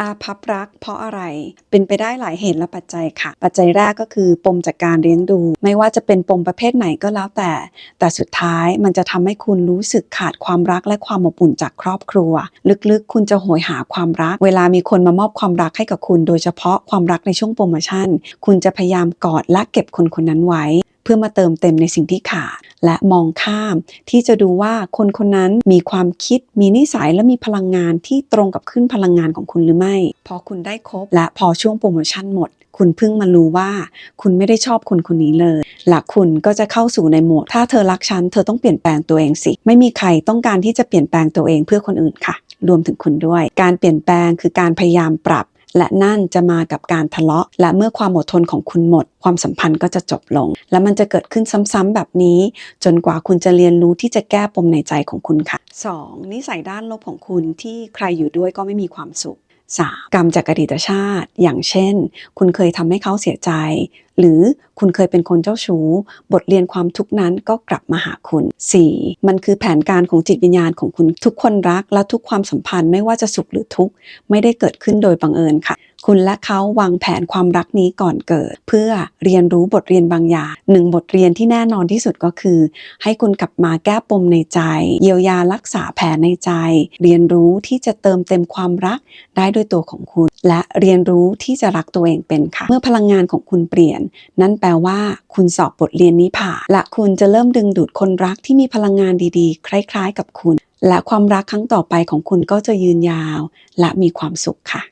อาภัพรักเพราะอะไร เป็นไปได้หลายเหตุและปัจจัยค่ะ ปัจจัยแรกก็คือปมจากการเลี้ยงดู ไม่ว่าจะเป็นปมประเภทไหนก็แล้วแต่ แต่สุดท้ายมันจะทำให้คุณรู้สึกขาดความรักและความอบอุ่นจากครอบครัว ลึกๆ คุณจะโหยหาความรัก เวลามีคนมามอบความรักให้กับคุณ โดยเฉพาะความรักในช่วงโปรโมชั่น คุณจะพยายามกอดและเก็บคนคนนั้นไว้ พื่อมาเติมเต็มในสิ่งที่ขาด และมองข้าม ที่จะดูว่าคนคนนั้นมีความคิด มีนิสัยและมีพลังงานที่ตรงกับขึ้นพลังงานของคุณหรือไม่ พอคุณได้ครบ และพอช่วงโปรโมชั่นหมด คุณเพิ่งมารู้ว่า คุณไม่ได้ชอบคนคนนี้เลย และคุณก็จะเข้าสู่ในโหมด ถ้าเธอรักฉัน เธอต้องเปลี่ยนแปลงตัวเองสิ ไม่มีใครต้องการที่จะเปลี่ยนแปลงตัวเองเพื่อคนอื่นค่ะ รวมถึงคุณด้วย การเปลี่ยนแปลงคือการพยายามปรับ และนั่นจะมากับการทะเลาะ และเมื่อความอดทนของคุณหมด ความสัมพันธ์ก็จะจบลง และมันจะเกิดขึ้นซ้ำๆแบบนี้ จนกว่าคุณจะเรียนรู้ที่จะแก้ปมในใจของคุณค่ะ 2. นิสัยด้านลบของคุณที่ใครอยู่ด้วยก็ไม่มีความสุข 3. กรรมจากอดีตชาติ อย่างเช่น คุณเคยทำให้เขาเสียใจ หรือคุณเคยเป็นคนเจ้าชู้ บทเรียนความทุกข์นั้นก็กลับมาหาคุณ 4. มันคือแผนการของจิตวิญญาณของคุณทุกคนรักและทุกความสัมพันธ์ไม่ว่าจะสุขหรือทุกข์ไม่ได้เกิดขึ้นโดยบังเอิญค่ะ คุณและเขาวางแผนความรักนี้ก่อนเกิด เพื่อเรียนรู้บทเรียนบางอย่างหนึ่งบทเรียนที่แน่นอนที่สุดก็คือ ให้คุณกลับมาแก้ปมในใจ เยียวยารักษาแผลในใจ เรียนรู้ที่จะเติมเต็มความรักได้ด้วยตัวของคุณ และเรียนรู้ที่จะรักตัวเองเป็นค่ะ เมื่อพลังงานของคุณเปลี่ยน นั่นแปลว่าคุณสอบบทเรียนนี้ผ่านและคุณจะเริ่มดึงดูดคนรักที่มีพลังงานดีๆ คล้าย ๆ กับคุณ และความรักครั้งต่อไปของคุณก็จะยืนยาว และมีความสุขค่ะ